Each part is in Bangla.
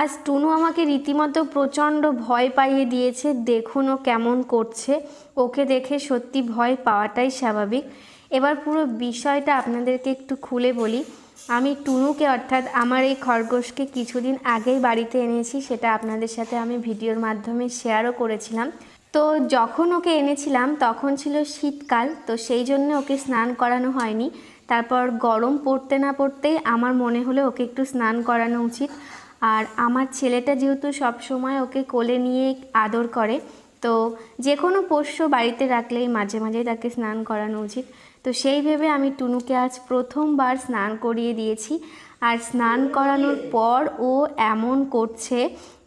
আজ টুনু আমাকে রীতিমতো প্রচণ্ড ভয় পাইয়ে দিয়েছে, দেখুন ও কেমন করছে। ওকে দেখে সত্যি ভয় পাওয়াটাই স্বাভাবিক। এবার পুরো বিষয়টা আপনাদেরকে একটু খুলে বলি। আমি টুনুকে অর্থাৎ আমার এই খরগোশকে কিছুদিন আগেই বাড়িতে এনেছি, সেটা আপনাদের সাথে আমি ভিডিওর মাধ্যমে শেয়ারও করেছিলাম। তো যখন ওকে এনেছিলাম, তখন ছিল শীতকাল, তো সেই জন্য ওকে স্নান করানো হয়নি। তারপর গরম পড়তে না পড়তেই আমার মনে হলো ওকে একটু স্নান করানো উচিত। আর আমার ছেলেটা যেহেতু সব সময় ওকে কোলে নিয়ে আদর করে, তো যে কোনো পোষ্য বাড়িতে রাখলেই মাঝে মাঝে তাকে স্নান করানো উচিত। তো সেই ভেবে আমি টুনুকে আজ প্রথমবার স্নান করিয়ে দিয়েছি। আর স্নান করানোর পর ও এমন করছে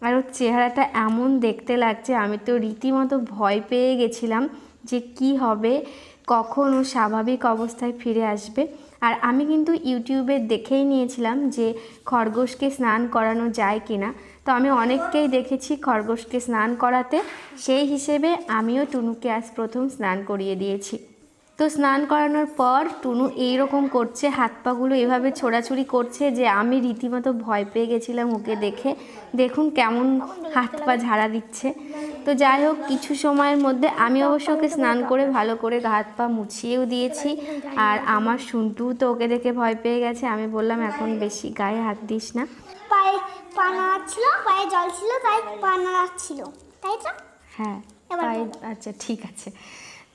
আর ওর চেহারাটা এমন দেখতে লাগছে, আমি তো রীতিমতো ভয় পেয়ে গেছিলাম যে কি হবে, কখন ও স্বাভাবিক অবস্থায় ফিরে আসবে। আর আমি কিন্তু ইউটিউবে দেখেই নিয়েছিলাম যে খরগোশকে স্নান করানো যায় কি না তো আমি অনেককেই দেখেছি খরগোশকে স্নান করাতে। সেই হিসেবে আমিও টুনুকে আজ প্রথম স্নান করিয়ে দিয়েছি। তো স্নান করানোর পর টুনু এইরকম করছে হাত পাগুলো এভাবে ছোড়াছুড়ি করছে যে আমি রীতিমতো ভয় পেয়ে গেছিলাম ওকে দেখে। দেখুন কেমন হাত পা ঝাড়া দিচ্ছে। তো যাই হোক কিছু সময়ের মধ্যে আমি অবশ্য ওকে স্নান করে ভালো করে হাত পা মুছিয়েও দিয়েছি। আর আমার শুনটু তো ওকে দেখে ভয় পেয়ে গেছে। আমি বললাম এখন বেশি গায়ে হাত দিস না। পায়ে পা নাড়াচ্ছিল পায়ে জল ছিল তাই তো? হ্যাঁ পায়ে আচ্ছা ঠিক আছে।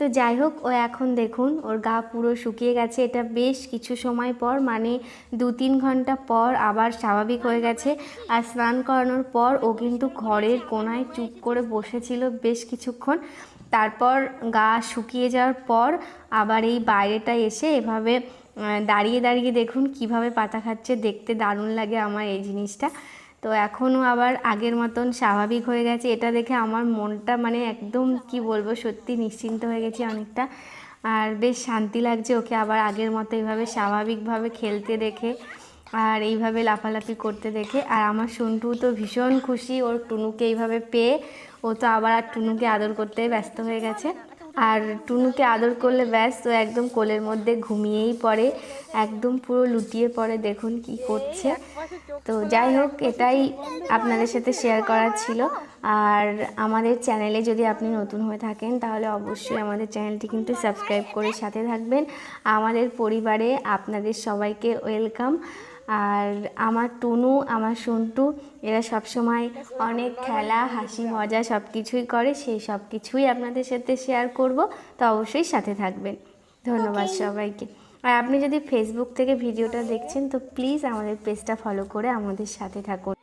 তো যাই হোক, ও এখন দেখুন, ওর গা পুরো শুকিয়ে গেছে। এটা বেশ কিছু সময় পর মানে দু তিন ঘণ্টা পর আবার স্বাভাবিক হয়ে গেছে। আর স্নান করানোর পর ও কিন্তু ঘরের কোনায় চুপ করে বসেছিল বেশ কিছুক্ষণ। তারপর গা শুকিয়ে যাওয়ার পর আবার এই বাইরেটা এসে এভাবে দাঁড়িয়ে দাঁড়িয়ে দেখুন কীভাবে পাতা খাচ্ছে। দেখতে দারুণ লাগে আমার এই জিনিসটা। তো এখনও আবার আগের মতন স্বাভাবিক হয়ে গেছে। এটা দেখে আমার মনটা মানে একদম কি বলব, সত্যি নিশ্চিন্ত হয়ে গেছে অনেকটা। আর বেশ শান্তি লাগছে ওকে আবার আগের মতো এইভাবে স্বাভাবিকভাবে খেলতে দেখে আর এইভাবে লাফালাফি করতে দেখে। আর আমার সন্টু তো ভীষণ খুশি, ওর টুনুকে এইভাবে পেয়ে ও তো আবার আর টুনুকে আদর করতে ব্যস্ত হয়ে গেছে। আর টুনুকে আদর করলে ব্যাস তো একদম কোলের মধ্যে ঘুমিয়েই পড়ে, একদম পুরো লুটিয়ে পড়ে, দেখুন কি করছে। তো যাই হোক, এটাই আপনাদের সাথে শেয়ার করার ছিল। আর আমাদের চ্যানেলে যদি আপনি নতুন হয়ে থাকেন, তাহলে অবশ্যই আমাদের চ্যানেলটি কিন্তু সাবস্ক্রাইব করে সাথে থাকবেন। আমাদের পরিবারে আপনাদের সবাইকে ওয়েলকাম আর আমার টুনু আমার সন্টু এরা সবসময় অনেক খেলা হাসি মজা সব কিছুই করে সেই সব কিছুই আপনাদের সাথে শেয়ার করব তো অবশ্যই সাথে থাকবেন। ধন্যবাদ সবাইকে। আর আপনি যদি ফেসবুক থেকে ভিডিওটা দেখছেন তো প্লিজ আমাদের পেজটা ফলো করে আমাদের সাথে থাকুন।